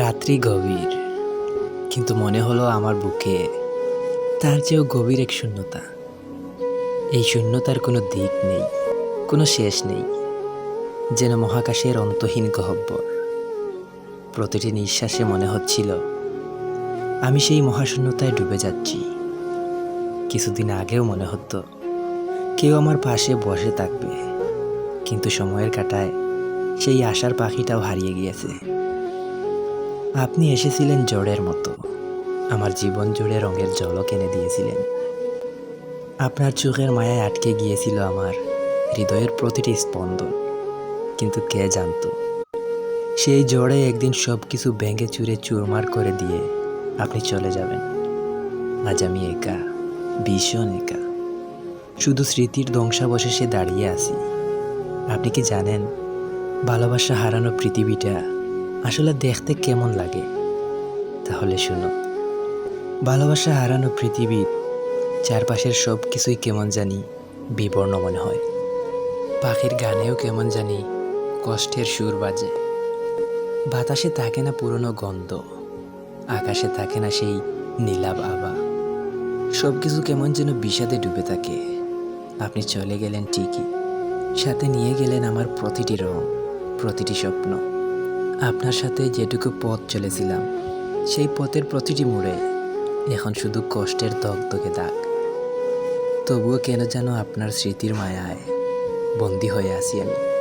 রাত্রি গভীর, কিন্তু মনে হলো আমার বুকে তার চেয়েও গভীর এক শূন্যতা। এই শূন্যতার কোনো দিক নেই, কোনো শেষ নেই, যেন মহাকাশের অন্তহীন গহব্বর। প্রতিটি নিঃশ্বাসে মনে হচ্ছিল, আমি সেই মহাশূন্যতায় ডুবে যাচ্ছি। কিছুদিন আগেও মনে হতো, কেউ আমার পাশে বসে থাকবে, কিন্তু সময়ের কাটায় সেই আশার পাখিটাও হারিয়ে গিয়েছে। আপনি এসেছিলেন জড়ের মতো। আমার জীবন জুড়ে রঙের জলও কিনে দিয়েছিলেন। আপনার চোখের মায়ায় আটকে গিয়েছিল আমার হৃদয়ের প্রতিটি স্পন্দন। কিন্তু কে জানতো? সেই জড়ে একদিন সব কিছু ভেঙে চুরে চুরমার করে দিয়ে আপনি চলে যাবেন। আজ আমি একা, ভীষণ একা। শুধু স্মৃতির ধ্বংসাবশেষে দাঁড়িয়ে আছি। আপনি কি জানেন? ভালোবাসা হারানো পৃথিবীটা আসলে দেখতে কেমন লাগে? তাহলে শুনো। ভালোবাসা হারানো পৃথিবীর চারপাশের সব কিছুই কেমন জানি বিবর্ণ মনে হয়। পাখির গানেও কেমন জানি কষ্টের সুর বাজে। বাতাসে থাকে না পুরনো গন্ধ, আকাশে থাকে না সেই নীলাভ আভা। সব কিছু কেমন যেন বিষাদে ডুবে থাকে। আপনি চলে গেলেন ঠিকই, সাথে নিয়ে গেলেন আমার প্রতিটি রং, প্রতিটি স্বপ্ন। আপনার সাথে যেটুকু পথ চলেছিলাম, সেই পথের প্রতিটি মোড়ে এখন শুধু কষ্টের দগদগে দাগ। তবুও কেন যেন আপনার স্মৃতির মায়ায় বন্দি হয়ে আছি আমি।